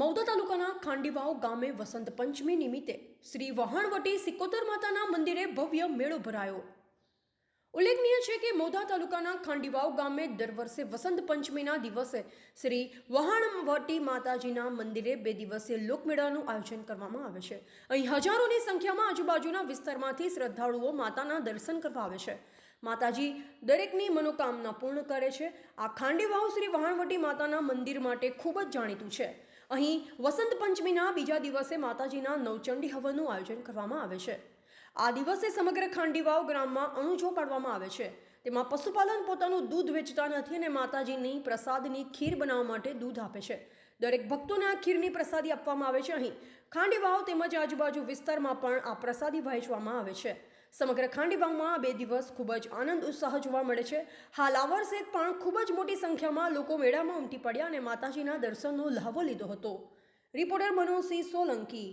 મૌદા તાલુકાના ખાંડીવાવ ગામે વસંત પંચમી નિમિત્તે શ્રી વહાણવટી સિકોતર માતાના મંદિરે ભવ્ય મેળો ભરાયો. ઉલ્લેખનીય છે કે મૌદા તાલુકાના ખાંડીવાવ ગામે દર વર્ષે વસંત પંચમીના દિવસે શ્રી વહાણવટી માતાજીના મંદિરે બે દિવસીય લોકમેળાનું આયોજન કરવામાં આવે છે. અહીં હજારોની સંખ્યામાં આજુબાજુના વિસ્તારમાંથી શ્રદ્ધાળુઓ માતાના દર્શન કરવા આવે છે. માતાજી દરેકની મનોકામના પૂર્ણ કરે છે. આ ખાંડીવાવ શ્રી વહાણવટી માતાના મંદિર માટે ખૂબ જ જાણીતું છે. અહીં વસંત પંચમીના બીજા દિવસે માતાજીના નવચંડી હવનનું આયોજન કરવામાં આવે છે. આ દિવસે સમગ્ર ખાંડીવાવ ગ્રામમાં અણુજો પાડવામાં આવે છે. તેમાં પશુપાલન પોતાનું દૂધ વેચતા નથી અને માતાજીની પ્રસાદની ખીર બનાવવા માટે દૂધ આપે છે. દરેક ભક્તોને આ ખીરની પ્રસાદી આપવામાં આવે છે. અહીં ખાંડીવાવ તેમજ આજુબાજુ વિસ્તારમાં પણ આ પ્રસાદી વહેંચવામાં આવે છે. સમગ્ર ખાંડીવાવમાં આ બે દિવસ ખૂબ જ આનંદ ઉત્સાહ જોવા મળે છે. હાલ આ વર્ષે પણ ખૂબ જ મોટી સંખ્યામાં લોકો મેળામાં ઉમટી પડ્યા અને માતાજીના દર્શનનો લહાવો લીધો હતો. રિપોર્ટર મનોજસિંહ સોલંકી